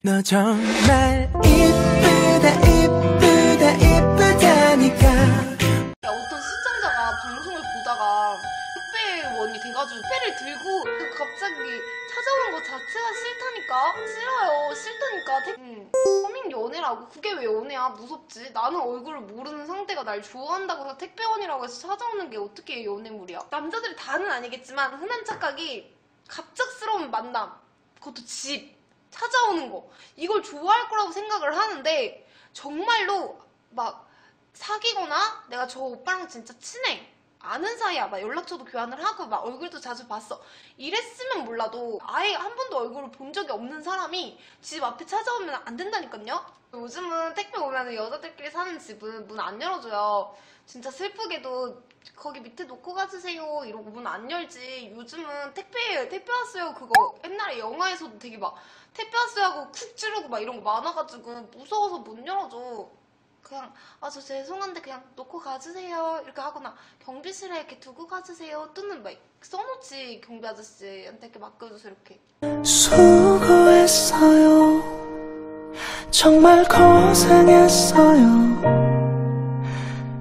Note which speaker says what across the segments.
Speaker 1: 너 정말 이쁘다 이쁘다 이쁘다니까
Speaker 2: 야, 어떤 시청자가 방송을 보다가 택배원이 돼가지고 택배를 들고 갑자기 찾아오는 것 자체가 싫다니까? 싫어요. 싫다니까. 택... 음. 서민 연애라고? 그게 왜 연애야? 무섭지? 나는 얼굴을 모르는 상대가 날 좋아한다고 해서 택배원이라고 해서 찾아오는 게 어떻게 연애물이야? 남자들이 다는 아니겠지만 흔한 착각이 갑작스러운 만남, 그것도 집, 찾아오는 거 이걸 좋아할 거라고 생각을 하는데 정말로 막 사귀거나 내가 저 오빠랑 진짜 친해. 아는 사이야. 막 연락처도 교환을 하고 막 얼굴도 자주 봤어. 이랬으면 몰라도 아예 한 번도 얼굴을 본 적이 없는 사람이 집 앞에 찾아오면 안 된다니까요? 요즘은 택배 오면 여자들끼리 사는 집은 문 안 열어줘요. 진짜 슬프게도 거기 밑에 놓고 가주세요 이러고 문 안 열지. 요즘은 택배, 택배 왔어요. 그거 옛날에 영화에서도 되게 막 택배 왔어요 하고 쿡 찌르고 막 이런 거 많아가지고 무서워서 못 열어줘. 그냥 아 저 죄송한데 그냥 놓고 가주세요. 이렇게 하거나 경비실에 이렇게 두고 가주세요. 또는 막 써놓지 경비 아저씨한테 이렇게 맡겨줘서 이렇게.
Speaker 1: 수고했어요. 정말 고생했어요.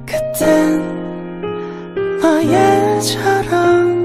Speaker 1: 그땐 나의 자랑이죠